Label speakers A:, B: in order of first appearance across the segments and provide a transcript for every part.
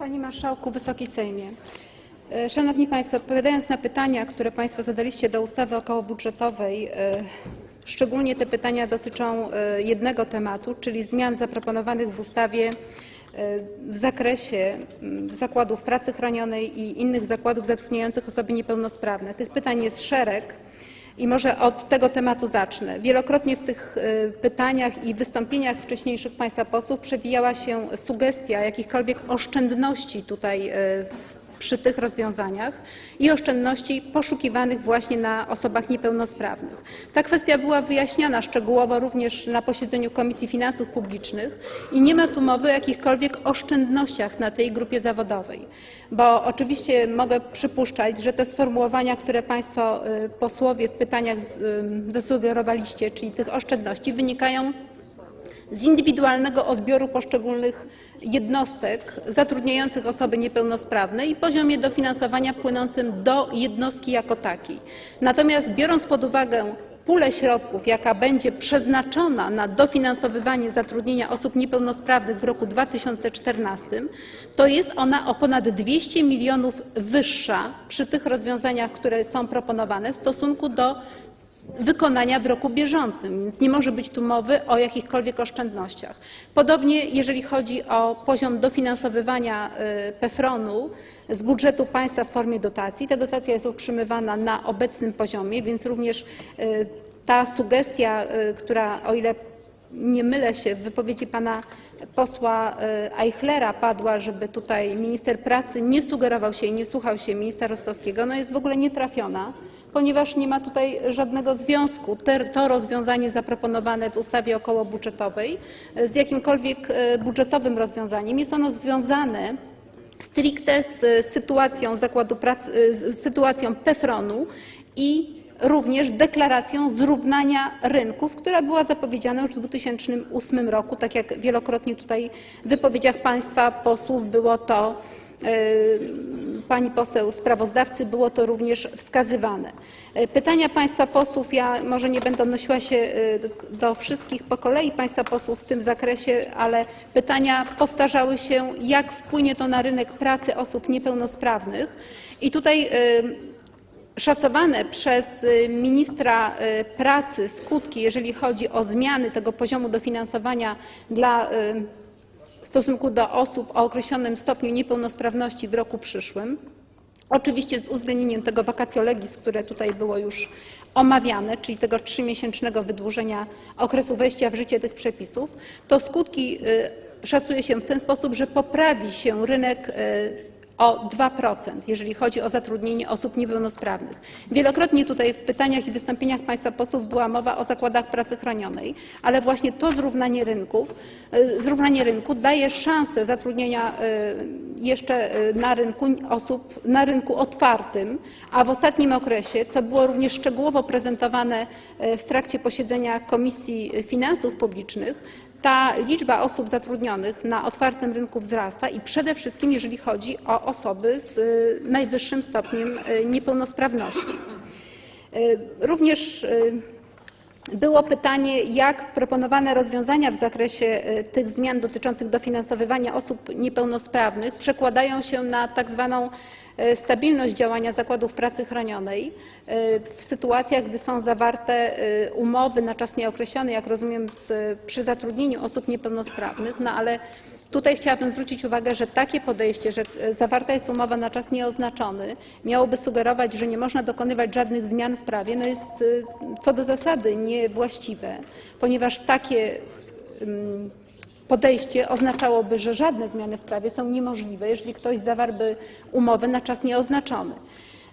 A: Panie Marszałku, Wysoki Sejmie. E, Szanowni Państwo, odpowiadając na pytania, które Państwo zadaliście do ustawy okołobudżetowej, e, szczególnie te pytania dotyczą e, jednego tematu, czyli zmian zaproponowanych w ustawie w zakresie mm, zakładów pracy chronionej i innych zakładów zatrudniających osoby niepełnosprawne. Tych pytań jest szereg. I może od tego tematu zacznę. Wielokrotnie w tych y, pytaniach i wystąpieniach wcześniejszych Państwa posłów przewijała się sugestia jakichkolwiek oszczędności tutaj y, przy tych rozwiązaniach i oszczędności poszukiwanych właśnie na osobach niepełnosprawnych. Ta kwestia była wyjaśniana szczegółowo również na posiedzeniu Komisji Finansów Publicznych i nie ma tu mowy o jakichkolwiek oszczędnościach na tej grupie zawodowej, bo oczywiście mogę przypuszczać, że te sformułowania, które Państwo y, posłowie w pytaniach y, zasugerowaliście, czyli tych oszczędności, wynikają z indywidualnego odbioru poszczególnych jednostek zatrudniających osoby niepełnosprawne i poziomie dofinansowania płynącym do jednostki jako takiej. Natomiast biorąc pod uwagę pulę środków, jaka będzie przeznaczona na dofinansowywanie zatrudnienia osób niepełnosprawnych w roku 2014, to jest ona o ponad 200 milionów wyższa przy tych rozwiązaniach, które są proponowane w stosunku do wykonania w roku bieżącym, więc nie może być tu mowy o jakichkolwiek oszczędnościach. Podobnie jeżeli chodzi o poziom dofinansowywania y, PFRON-u z budżetu państwa w formie dotacji. Ta dotacja jest utrzymywana na obecnym poziomie, więc również y, ta sugestia, y, która o ile nie mylę się, w wypowiedzi pana posła Eichlera padła, żeby tutaj minister pracy nie sugerował się i nie słuchał się ministra Rostowskiego, no jest w ogóle nietrafiona, ponieważ nie ma tutaj żadnego związku to rozwiązanie zaproponowane w ustawie okołobudżetowej y, z jakimkolwiek y, budżetowym rozwiązaniem. Jest ono związane stricte z sytuacją zakładu pracy, z sytuacją PFRON-u i również deklaracją zrównania rynków, która była zapowiedziana już w 2008 roku, tak jak wielokrotnie tutaj w wypowiedziach państwa posłów było to pani poseł sprawozdawcy było to również wskazywane. Y, Pytania państwa posłów, ja może nie będę odnosiła się y, do wszystkich po kolei państwa posłów w tym zakresie, ale pytania powtarzały się, jak wpłynie to na rynek pracy osób niepełnosprawnych. I tutaj szacowane przez ministra pracy skutki, jeżeli chodzi o zmiany tego poziomu dofinansowania dla w stosunku do osób o określonym stopniu niepełnosprawności w roku przyszłym. Oczywiście z uwzględnieniem tego vacatio legis, które tutaj było już omawiane, czyli tego trzymiesięcznego wydłużenia okresu wejścia w życie tych przepisów, to skutki y, szacuje się w ten sposób, że poprawi się rynek y, o 2%, jeżeli chodzi o zatrudnienie osób niepełnosprawnych. Wielokrotnie tutaj w pytaniach i wystąpieniach państwa posłów była mowa o zakładach pracy chronionej, ale właśnie to zrównanie rynków, y, zrównanie rynku daje szansę zatrudnienia y, jeszcze y, na rynku osób na rynku otwartym, a w ostatnim okresie, co było również szczegółowo prezentowane w trakcie posiedzenia Komisji Finansów Publicznych, ta liczba osób zatrudnionych na otwartym rynku wzrasta i przede wszystkim jeżeli chodzi o osoby z y, najwyższym stopniem y, niepełnosprawności. Y, Również było pytanie, jak proponowane rozwiązania w zakresie tych zmian dotyczących dofinansowywania osób niepełnosprawnych przekładają się na tak zwaną stabilność działania zakładów pracy chronionej y, w sytuacjach, gdy są zawarte y, umowy na czas nieokreślony, jak rozumiem, z, przy zatrudnieniu osób niepełnosprawnych, no ale Tutaj chciałabym zwrócić uwagę, że takie podejście, że e, zawarta jest umowa na czas nieoznaczony, miałoby sugerować, że nie można dokonywać żadnych zmian w prawie, no jest e, co do zasady niewłaściwe, ponieważ takie mm, podejście oznaczałoby, że żadne zmiany w prawie są niemożliwe, jeżeli ktoś zawarłby umowę na czas nieoznaczony.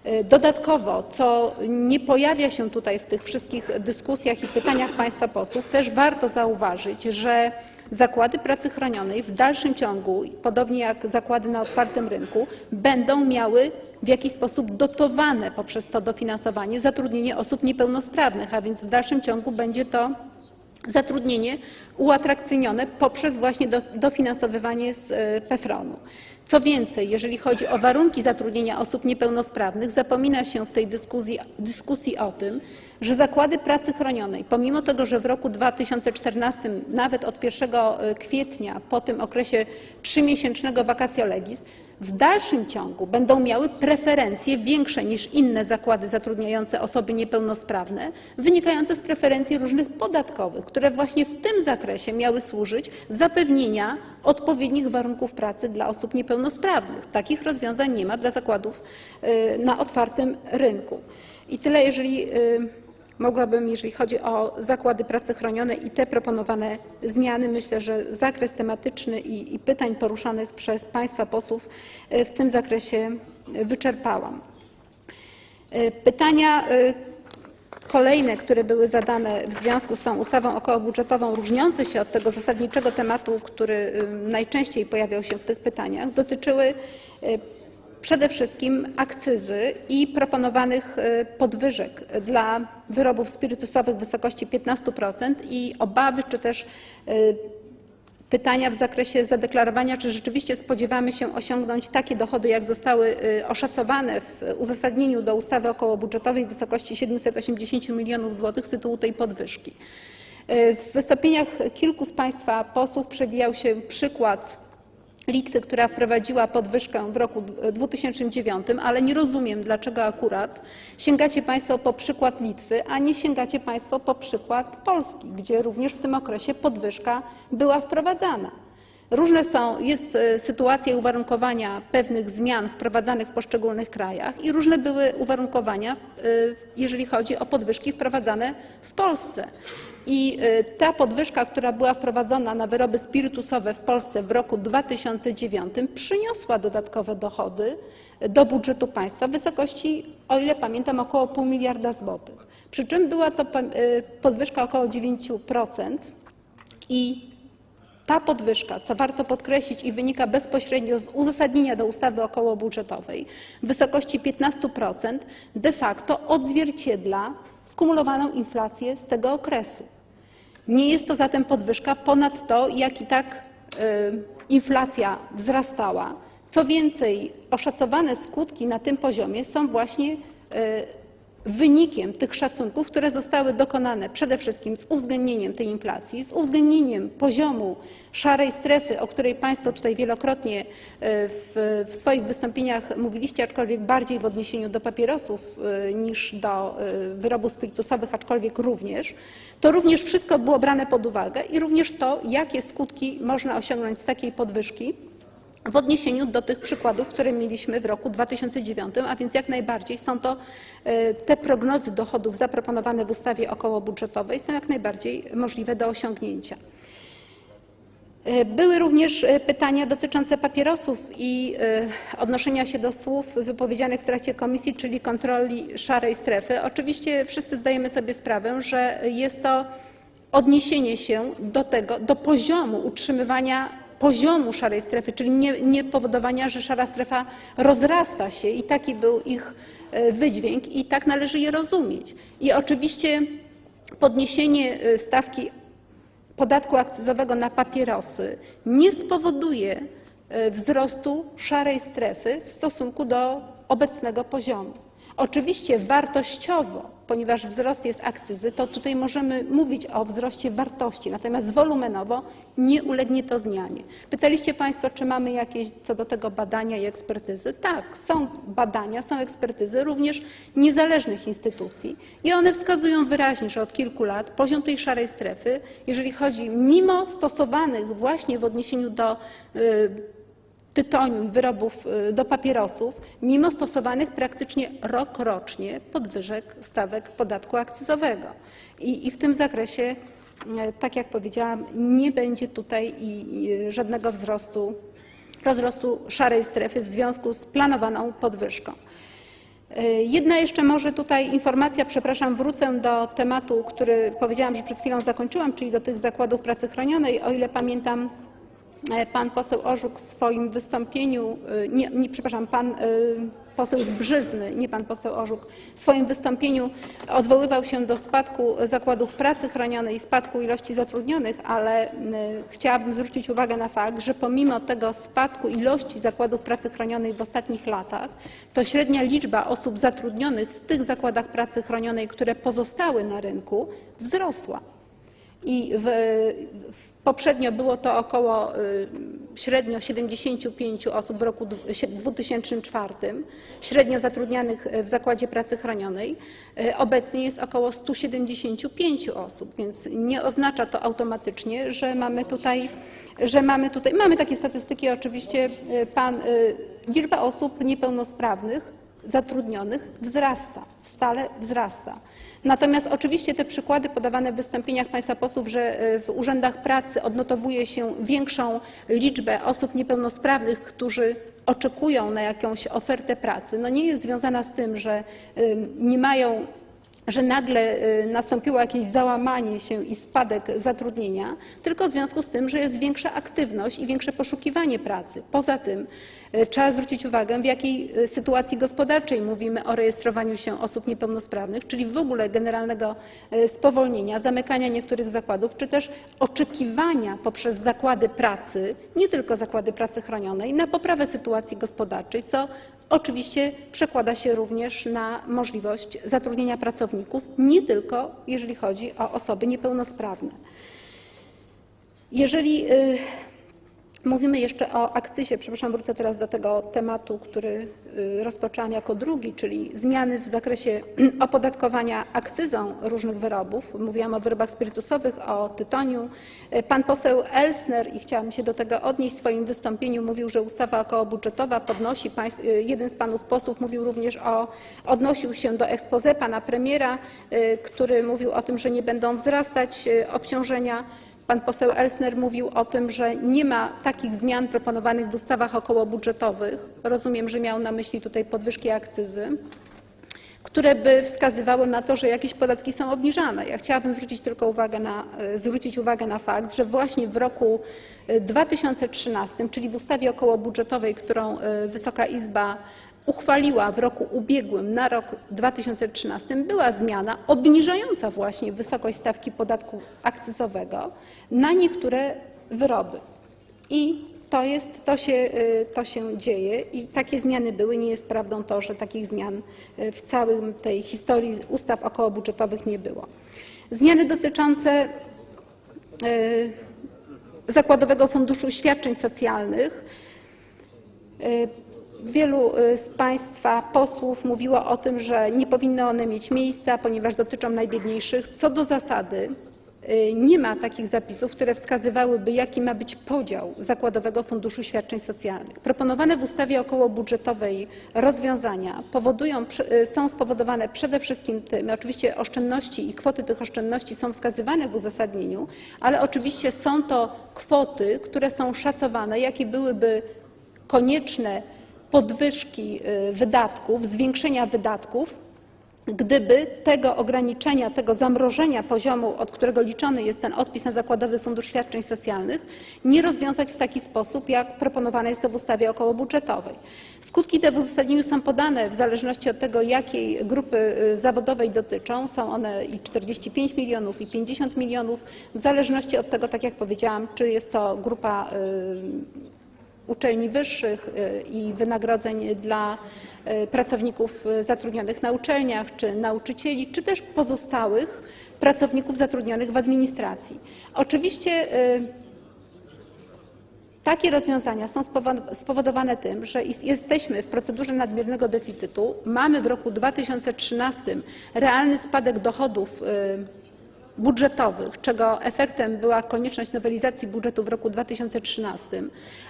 A: E, Dodatkowo, co nie pojawia się tutaj w tych wszystkich dyskusjach i pytaniach państwa posłów, też warto zauważyć, że zakłady pracy chronionej w dalszym ciągu, podobnie jak zakłady na otwartym rynku, będą miały w jakiś sposób dotowane poprzez to dofinansowanie zatrudnienie osób niepełnosprawnych, a więc w dalszym ciągu będzie to zatrudnienie uatrakcyjnione poprzez właśnie do, dofinansowywanie z e, PFRON-u. Co więcej, jeżeli chodzi o warunki zatrudnienia osób niepełnosprawnych, zapomina się w tej dyskusji, dyskusji o tym, że zakłady pracy chronionej, pomimo tego, że w roku 2014, nawet od 1 kwietnia, po tym okresie trzymiesięcznego vacatio legis, w dalszym ciągu będą miały preferencje większe niż inne zakłady zatrudniające osoby niepełnosprawne, wynikające z preferencji różnych podatkowych, które właśnie w tym zakresie miały służyć zapewnienia odpowiednich warunków pracy dla osób niepełnosprawnych. Takich rozwiązań nie ma dla zakładów y, na otwartym rynku. I tyle, jeżeli y, mogłabym, jeżeli chodzi o zakłady pracy chronionej i te proponowane zmiany. Myślę, że zakres tematyczny i, i pytań poruszanych przez Państwa posłów y, w tym zakresie wyczerpałam. Y, Pytania kolejne, które były zadane w związku z tą ustawą okołobudżetową, różniące się od tego zasadniczego tematu, który najczęściej pojawiał się w tych pytaniach, dotyczyły przede wszystkim akcyzy i proponowanych y, podwyżek dla wyrobów spirytusowych w wysokości 15% i obawy czy też y, pytania w zakresie zadeklarowania, czy rzeczywiście spodziewamy się osiągnąć takie dochody, jak zostały y, oszacowane w uzasadnieniu do ustawy okołobudżetowej w wysokości 780 milionów złotych z tytułu tej podwyżki. W wystąpieniach kilku z Państwa posłów przewijał się przykład Litwy, która wprowadziła podwyżkę w roku 2009, ale nie rozumiem, dlaczego akurat sięgacie Państwo po przykład Litwy, a nie sięgacie Państwo po przykład Polski, gdzie również w tym okresie podwyżka była wprowadzana. Różne są, jest e, sytuacja i uwarunkowania pewnych zmian wprowadzanych w poszczególnych krajach i różne były uwarunkowania, e, jeżeli chodzi o podwyżki wprowadzane w Polsce. I e, ta podwyżka, która była wprowadzona na wyroby spirytusowe w Polsce w roku 2009 przyniosła dodatkowe dochody do budżetu państwa w wysokości, o ile pamiętam, około pół miliarda złotych. Przy czym była to e, podwyżka około 9% i ta podwyżka, co warto podkreślić i wynika bezpośrednio z uzasadnienia do ustawy okołobudżetowej w wysokości 15% de facto odzwierciedla skumulowaną inflację z tego okresu. Nie jest to zatem podwyżka ponad to, jak i tak y, inflacja wzrastała. Co więcej, oszacowane skutki na tym poziomie są właśnie y, wynikiem tych szacunków, które zostały dokonane przede wszystkim z uwzględnieniem tej inflacji, z uwzględnieniem poziomu szarej strefy, o której Państwo tutaj wielokrotnie y, w, w swoich wystąpieniach mówiliście, aczkolwiek bardziej w odniesieniu do papierosów y, niż do y, wyrobów spirytusowych, aczkolwiek również, to również wszystko było brane pod uwagę i również to, jakie skutki można osiągnąć z takiej podwyżki w odniesieniu do tych przykładów, które mieliśmy w roku 2009, a więc jak najbardziej są to e, te prognozy dochodów zaproponowane w ustawie okołobudżetowej są jak najbardziej możliwe do osiągnięcia. E, Były również e, pytania dotyczące papierosów i odnoszenia się do słów wypowiedzianych w trakcie komisji, czyli kontroli szarej strefy. Oczywiście wszyscy zdajemy sobie sprawę, że jest to odniesienie się do tego, do poziomu utrzymywania poziomu szarej strefy, czyli nie, nie powodowania, że szara strefa rozrasta się i taki był ich e, wydźwięk i tak należy je rozumieć. I oczywiście podniesienie e, stawki podatku akcyzowego na papierosy nie spowoduje e, wzrostu szarej strefy w stosunku do obecnego poziomu. Oczywiście wartościowo, ponieważ wzrost jest akcyzy, to tutaj możemy mówić o wzroście wartości, natomiast wolumenowo nie ulegnie to zmianie. Pytaliście Państwo, czy mamy jakieś co do tego badania i ekspertyzy. Tak, są badania, są ekspertyzy również niezależnych instytucji i one wskazują wyraźnie, że od kilku lat poziom tej szarej strefy, jeżeli chodzi mimo stosowanych właśnie w odniesieniu do y, tytoniu wyrobów y, do papierosów, mimo stosowanych praktycznie rokrocznie podwyżek stawek podatku akcyzowego. I, i w tym zakresie, y, tak jak powiedziałam, nie będzie tutaj żadnego wzrostu, rozrostu szarej strefy w związku z planowaną podwyżką. Y, Jedna jeszcze może tutaj informacja, przepraszam, wrócę do tematu, który powiedziałam, że przed chwilą zakończyłam, czyli do tych zakładów pracy chronionej. O ile pamiętam, pan poseł Orzuk w swoim wystąpieniu, e, nie, nie przepraszam, pan e, poseł z Brzyzny, nie pan poseł Orzuk, w swoim wystąpieniu odwoływał się do spadku zakładów pracy chronionej i spadku ilości zatrudnionych, ale chciałabym zwrócić uwagę na fakt, że pomimo tego spadku ilości zakładów pracy chronionej w ostatnich latach, to średnia liczba osób zatrudnionych w tych zakładach pracy chronionej, które pozostały na rynku, wzrosła. I w, w, poprzednio było to około y, średnio 75 osób w roku dw- sie- 2004, średnio zatrudnianych w zakładzie pracy chronionej. Y, Obecnie jest około 175 osób, więc nie oznacza to automatycznie, że mamy tutaj, że mamy tutaj, mamy takie statystyki oczywiście, y, pan, y, liczba osób niepełnosprawnych zatrudnionych wzrasta, stale wzrasta. Natomiast oczywiście te przykłady podawane w wystąpieniach państwa posłów, że y, w urzędach pracy odnotowuje się większą liczbę osób niepełnosprawnych, którzy oczekują na jakąś ofertę pracy, no nie jest związana z tym, że nie mają że nagle y, nastąpiło jakieś załamanie się i spadek zatrudnienia, tylko w związku z tym, że jest większa aktywność i większe poszukiwanie pracy. Poza tym y, trzeba zwrócić uwagę, w jakiej y, sytuacji gospodarczej mówimy o rejestrowaniu się osób niepełnosprawnych, czyli w ogóle generalnego spowolnienia, zamykania niektórych zakładów, czy też oczekiwania poprzez zakłady pracy, nie tylko zakłady pracy chronionej, na poprawę sytuacji gospodarczej, co Oczywiście przekłada się również na możliwość zatrudnienia pracowników, nie tylko jeżeli chodzi o osoby niepełnosprawne. Jeżeli y, mówimy jeszcze o akcyzie, przepraszam, wrócę teraz do tego tematu, który y, rozpoczęłam jako drugi, czyli zmiany w zakresie opodatkowania akcyzą różnych wyrobów. Mówiłam o wyrobach spirytusowych, o tytoniu. Y, Pan poseł Elsner, i chciałam się do tego odnieść w swoim wystąpieniu, mówił, że ustawa okołobudżetowa podnosi, y, jeden z panów posłów mówił również o, odnosił się do expose pana premiera, y, który mówił o tym, że nie będą wzrastać obciążenia. Pan poseł Elsner mówił o tym, że nie ma takich zmian proponowanych w ustawach okołobudżetowych. Rozumiem, że miał na myśli tutaj podwyżki akcyzy które by wskazywały na to, że jakieś podatki są obniżane. Ja chciałabym zwrócić tylko uwagę na, e, zwrócić uwagę na fakt, że właśnie w roku e, 2013, czyli w ustawie okołobudżetowej, którą e, Wysoka Izba uchwaliła w roku ubiegłym na rok 2013, była zmiana obniżająca właśnie wysokość stawki podatku akcyzowego na niektóre wyroby. I to, jest, to, się, y, to się dzieje i takie zmiany były. Nie jest prawdą to, że takich zmian y, w całym tej historii ustaw okołobudżetowych nie było. Zmiany dotyczące y, Zakładowego Funduszu Świadczeń Socjalnych. Wielu y, z Państwa posłów mówiło o tym, że nie powinny one mieć miejsca, ponieważ dotyczą najbiedniejszych. Co do zasady y, nie ma takich zapisów, które wskazywałyby, jaki ma być podział Zakładowego Funduszu Świadczeń Socjalnych. Proponowane w ustawie okołobudżetowej rozwiązania powodują, y, są spowodowane przede wszystkim tym, oczywiście oszczędności i kwoty tych oszczędności są wskazywane w uzasadnieniu, ale oczywiście są to kwoty, które są szacowane, jakie byłyby konieczne podwyżki y, wydatków, zwiększenia wydatków, gdyby tego ograniczenia, tego zamrożenia poziomu, od którego liczony jest ten odpis na Zakładowy Fundusz Świadczeń Socjalnych, nie rozwiązać w taki sposób, jak proponowane jest to w ustawie okołobudżetowej. Skutki te w uzasadnieniu są podane w zależności od tego, jakiej grupy y, zawodowej dotyczą. Są one i 45 milionów, i 50 milionów, w zależności od tego, tak jak powiedziałam, czy jest to grupa y, uczelni wyższych y, i wynagrodzeń dla y, pracowników y, zatrudnionych na uczelniach, czy nauczycieli, czy też pozostałych pracowników zatrudnionych w administracji. Oczywiście takie rozwiązania są spowo- spowodowane tym, że jesteśmy w procedurze nadmiernego deficytu. Mamy w roku 2013 realny spadek dochodów budżetowych, czego efektem była konieczność nowelizacji budżetu w roku 2013,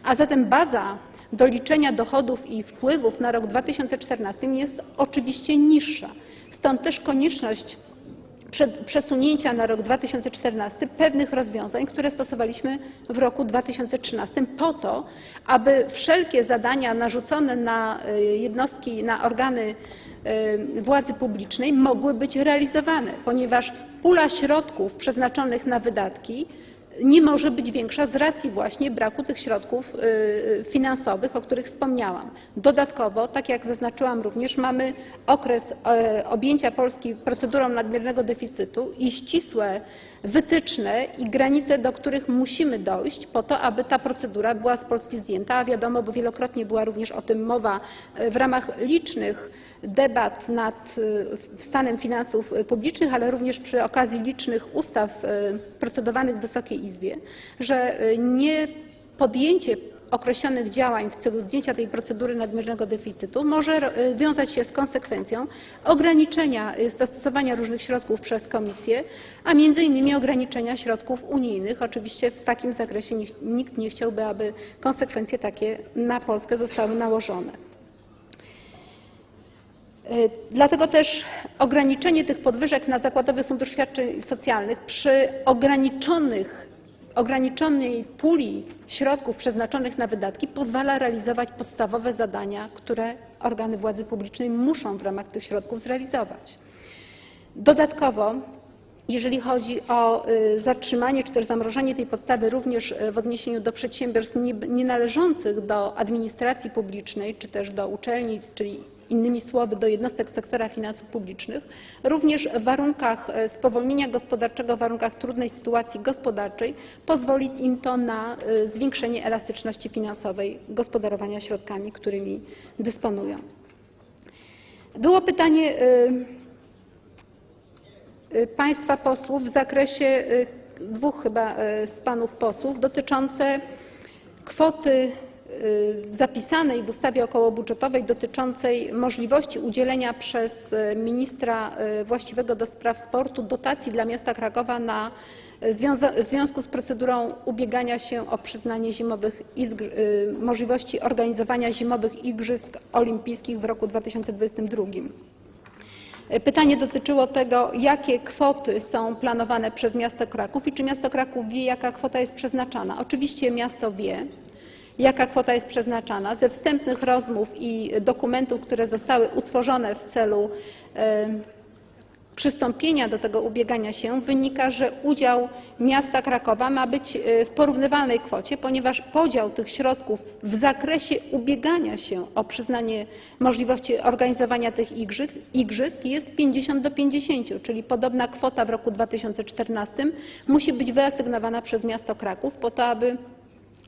A: a zatem baza do liczenia dochodów i wpływów na rok 2014 jest oczywiście niższa. Stąd też konieczność prze- przesunięcia na rok 2014 pewnych rozwiązań, które stosowaliśmy w roku 2013 po to, aby wszelkie zadania narzucone na y, jednostki, na organy władzy publicznej mogły być realizowane, ponieważ pula środków przeznaczonych na wydatki nie może być większa z racji właśnie braku tych środków y, finansowych, o których wspomniałam. Dodatkowo, tak jak zaznaczyłam również, mamy okres objęcia Polski procedurą nadmiernego deficytu i ścisłe wytyczne i granice, do których musimy dojść po to, aby ta procedura była z Polski zdjęta, a wiadomo, bo wielokrotnie była również o tym mowa w ramach licznych debat nad e, stanem finansów publicznych, ale również przy okazji licznych ustaw e, procedowanych w Wysokiej Izbie, że e, nie podjęcie określonych działań w celu zdjęcia tej procedury nadmiernego deficytu może wiązać się z konsekwencją ograniczenia y, zastosowania różnych środków przez Komisję, a między innymi ograniczenia środków unijnych. Oczywiście w takim zakresie nikt nie chciałby, aby konsekwencje takie na Polskę zostały nałożone. Y, Dlatego też ograniczenie tych podwyżek na Zakładowy Fundusz Świadczeń Socjalnych przy ograniczonych, ograniczonej puli środków przeznaczonych na wydatki pozwala realizować podstawowe zadania, które organy władzy publicznej muszą w ramach tych środków zrealizować. Dodatkowo, jeżeli chodzi o y, zatrzymanie czy też zamrożenie tej podstawy również y, w odniesieniu do przedsiębiorstw nie- nienależących do administracji publicznej czy też do uczelni, czyli innymi słowy do jednostek sektora finansów publicznych, również w warunkach y, spowolnienia gospodarczego, w warunkach trudnej sytuacji gospodarczej pozwoli im to na y, zwiększenie elastyczności finansowej gospodarowania środkami, którymi dysponują. Było pytanie y, państwa posłów w zakresie dwóch chyba z panów posłów dotyczące kwoty zapisanej w ustawie okołobudżetowej dotyczącej możliwości udzielenia przez y, ministra y, właściwego do spraw sportu dotacji dla miasta Krakowa na y, w związku z procedurą ubiegania się o przyznanie zimowych y, możliwości organizowania zimowych igrzysk olimpijskich w roku 2022. Pytanie dotyczyło tego, jakie kwoty są planowane przez miasto Kraków i czy miasto Kraków wie, jaka kwota jest przeznaczana. Oczywiście miasto wie, jaka kwota jest przeznaczana. Ze wstępnych rozmów i dokumentów, które zostały utworzone w celu przystąpienia do tego ubiegania się wynika, że udział miasta Krakowa ma być e, w porównywalnej kwocie, ponieważ podział tych środków w zakresie ubiegania się o przyznanie możliwości organizowania tych igrzysk jest 50 do 50, czyli podobna kwota w roku 2014 musi być wyasygnowana przez miasto Kraków po to, aby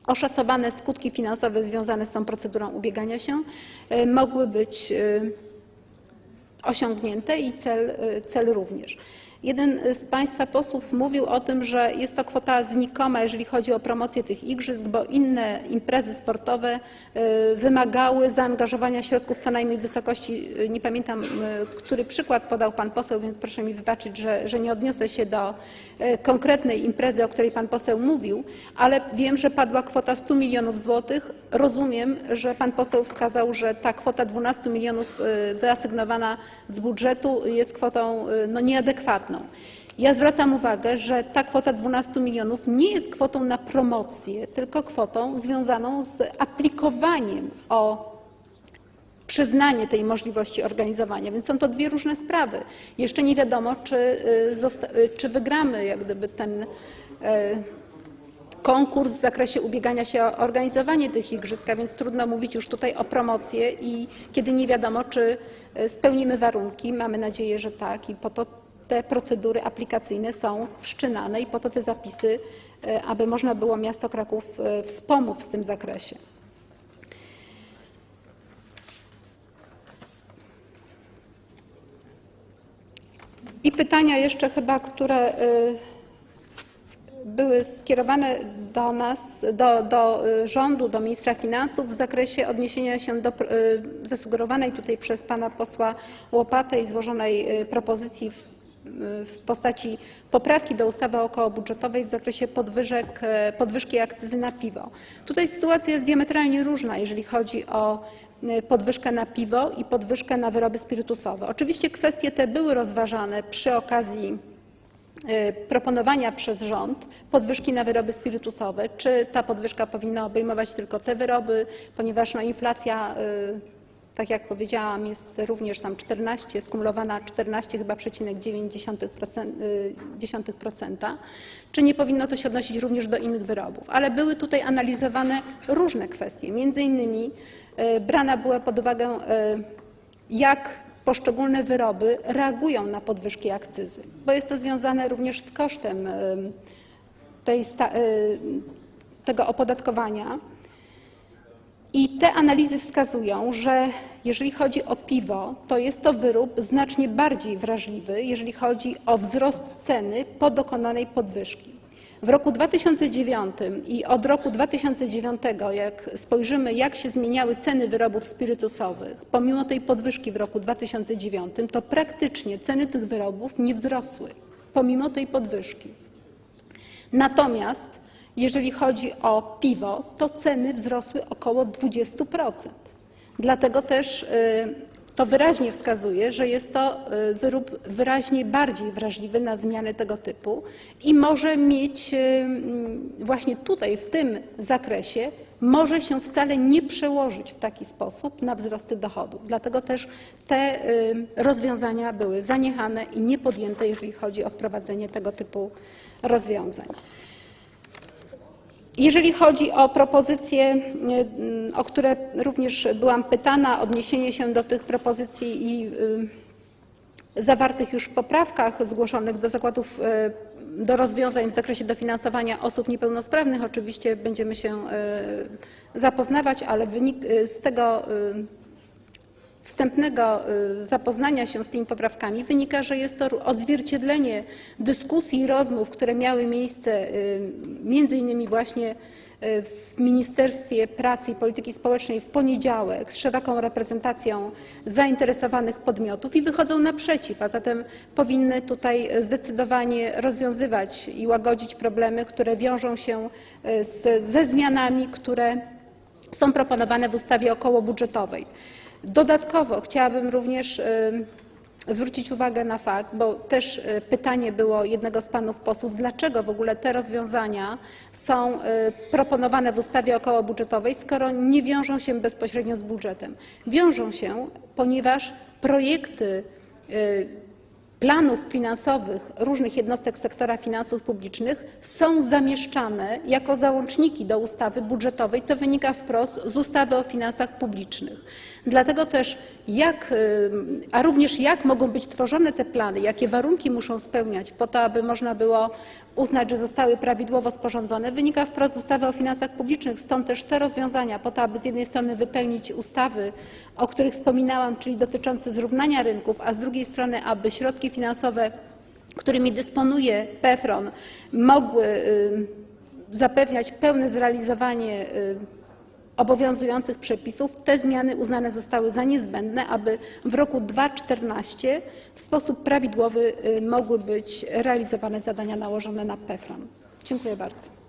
A: oszacowane skutki finansowe związane z tą procedurą ubiegania się e, mogły być e, osiągnięte i cel, cel również. Jeden z Państwa posłów mówił o tym, że jest to kwota znikoma, jeżeli chodzi o promocję tych igrzysk, bo inne imprezy sportowe y, wymagały zaangażowania środków co najmniej w wysokości, y, nie pamiętam, y, który przykład podał Pan poseł, więc proszę mi wybaczyć, że, że nie odniosę się do konkretnej imprezy, o której Pan poseł mówił, ale wiem, że padła kwota 100 milionów złotych. Rozumiem, że Pan poseł wskazał, że ta kwota 12 milionów wyasygnowana z budżetu jest kwotą no, nieadekwatną. Ja zwracam uwagę, że ta kwota 12 milionów nie jest kwotą na promocję, tylko kwotą związaną z aplikowaniem o przyznanie tej możliwości organizowania, więc są to dwie różne sprawy. Jeszcze nie wiadomo, czy, y, y, czy wygramy jak gdyby ten y, konkurs w zakresie ubiegania się o organizowanie tych igrzysk, a więc trudno mówić już tutaj o promocję i kiedy nie wiadomo, czy spełnimy warunki, mamy nadzieję, że tak i po to te procedury aplikacyjne są wszczynane i po to te zapisy, y, aby można było miasto Kraków y, wspomóc w tym zakresie. I pytania jeszcze chyba, które y, były skierowane do nas, do, do rządu, do ministra finansów w zakresie odniesienia się do zasugerowanej tutaj przez pana posła Łopatę i złożonej propozycji w, w postaci poprawki do ustawy okołobudżetowej w zakresie podwyżek, e, podwyżki akcyzy na piwo. Tutaj sytuacja jest diametralnie różna, jeżeli chodzi o e, podwyżkę na piwo i podwyżkę na wyroby spirytusowe. Oczywiście kwestie te były rozważane przy okazji proponowania przez rząd podwyżki na wyroby spirytusowe. Czy ta podwyżka powinna obejmować tylko te wyroby, ponieważ no, inflacja tak jak powiedziałam, jest również tam 14, skumulowana 14 chyba przecinek 9%, y, 10%, czy nie powinno to się odnosić również do innych wyrobów. Ale były tutaj analizowane różne kwestie, między innymi y, brana była pod uwagę, y, jak poszczególne wyroby reagują na podwyżki akcyzy, bo jest to związane również z kosztem tej, tego opodatkowania. I te analizy wskazują, że jeżeli chodzi o piwo, to jest to wyrób znacznie bardziej wrażliwy, jeżeli chodzi o wzrost ceny po dokonanej podwyżki. W roku 2009 i od roku 2009, jak spojrzymy, jak się zmieniały ceny wyrobów spirytusowych, pomimo tej podwyżki w roku 2009, to praktycznie ceny tych wyrobów nie wzrosły, pomimo tej podwyżki. Natomiast jeżeli chodzi o piwo, to ceny wzrosły około 20%. Dlatego też y, to wyraźnie wskazuje, że jest to y, wyrób wyraźnie bardziej wrażliwy na zmiany tego typu i może mieć y, mm, właśnie tutaj, w tym zakresie, może się wcale nie przełożyć w taki sposób na wzrosty dochodów. Dlatego też te rozwiązania były zaniechane i niepodjęte, jeżeli chodzi o wprowadzenie tego typu rozwiązań. Jeżeli chodzi o propozycje, y, o które również byłam pytana, odniesienie się do tych propozycji i y, zawartych już w poprawkach zgłoszonych do zakładów, y, do rozwiązań w zakresie dofinansowania osób niepełnosprawnych, oczywiście będziemy się zapoznawać, ale wynik, z tego wstępnego y, zapoznania się z tymi poprawkami wynika, że jest to odzwierciedlenie dyskusji i rozmów, które miały miejsce y, między innymi właśnie y, w Ministerstwie Pracy i Polityki Społecznej w poniedziałek z szeroką reprezentacją zainteresowanych podmiotów i wychodzą naprzeciw, a zatem powinny tutaj zdecydowanie rozwiązywać i łagodzić problemy, które wiążą się z, ze zmianami, które są proponowane w ustawie okołobudżetowej. Dodatkowo chciałabym również y, zwrócić uwagę na fakt, bo też y, pytanie było jednego z panów posłów, dlaczego w ogóle te rozwiązania są y, proponowane w ustawie okołobudżetowej, skoro nie wiążą się bezpośrednio z budżetem. Wiążą się, ponieważ projekty planów finansowych różnych jednostek sektora finansów publicznych są zamieszczane jako załączniki do ustawy budżetowej, co wynika wprost z ustawy o finansach publicznych. Dlatego też jak, a również jak mogą być tworzone te plany, jakie warunki muszą spełniać po to, aby można było uznać, że zostały prawidłowo sporządzone, wynika wprost z ustawy o finansach publicznych. Stąd też te rozwiązania po to, aby z jednej strony wypełnić ustawy, o których wspominałam, czyli dotyczące zrównania rynków, a z drugiej strony, aby środki finansowe, którymi dysponuje PFRON, mogły y, zapewniać pełne zrealizowanie y, obowiązujących przepisów, te zmiany uznane zostały za niezbędne, aby w roku 2014 w sposób prawidłowy y, mogły być realizowane zadania nałożone na PFRON. Dziękuję bardzo.